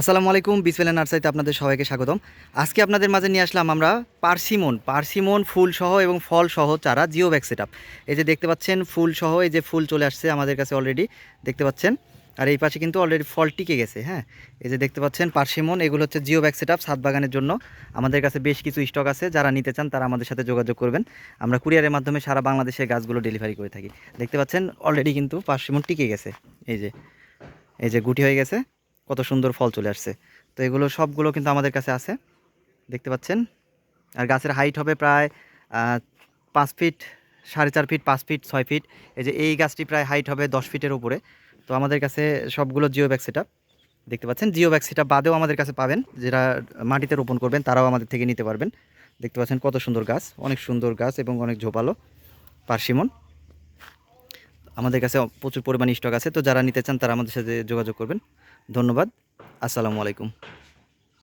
আসসালামু আলাইকুম বিসমেলা নার্সারিতে আপনাদের সবাইকে স্বাগতম। আজকে আপনাদের মাঝে নিয়ে আসলাম আমরা পার্সিমন। পার্সিমন ফুল সহ এবং ফল সহ চারা জিও ব্যাগ সেট এই যে দেখতে পাচ্ছেন, ফুল সহ এই যে ফুল চলে আসছে আমাদের কাছে অলরেডি দেখতে পাচ্ছেন? আর এই পাশে কিন্তু অলরেডি ফল টিকে গেছে হ্যাঁ? এই যে দেখতে পাচ্ছেন, পার্সিমন, এগুলো হচ্ছে জিও ব্যাগ সেট সাত বাগানের জন্য। আমাদের কাছে বেশ কিছু স্টক আছে, যারা নিতে চান তারা আমাদের সাথে যোগাযোগ করবেন। আমরা কুরিয়ারের মাধ্যমে সারা বাংলাদেশে গাছগুলো ডেলিভারি করে থাকি। দেখতে পাচ্ছেন অলরেডি কিন্তু পার্সিমন টিকে গেছে। এই যে এই যে গুটি হয়ে গেছে। কত সুন্দর ফল চলে আসছে। তো এগুলো সবগুলো কিন্তু আমাদের কাছে আছে। দেখতে পাচ্ছেন? আর গাছের হাইট হবে প্রায় পাঁচ ফিট সাড়ে চার ফিট পাঁচ ফিট ছয় ফিট এই যে এই গাছটি প্রায় হাইট হবে দশ ফিটের উপরে। তো আমাদের কাছে সবগুলো জিও ব্যাগ সেট দেখতে পাচ্ছেন? জিও ব্যাগ সেট বাদেও আমাদের কাছে পাবেন। যারা মাটিতে রোপণ করবেন, তারাও আমাদের থেকে নিতে পারবেন। দেখতে পাচ্ছেন কত সুন্দর গাছ, অনেক সুন্দর গাছ এবং অনেক ঝোপালো, পার্সিমন। আমাদের কাছে প্রচুর পরিমাণে স্টক আছে, তো যারা নিতে চান তারা আমাদের সাথে যোগাযোগ করবেন। ধন্যবাদ, আসসালামু আলাইকুম।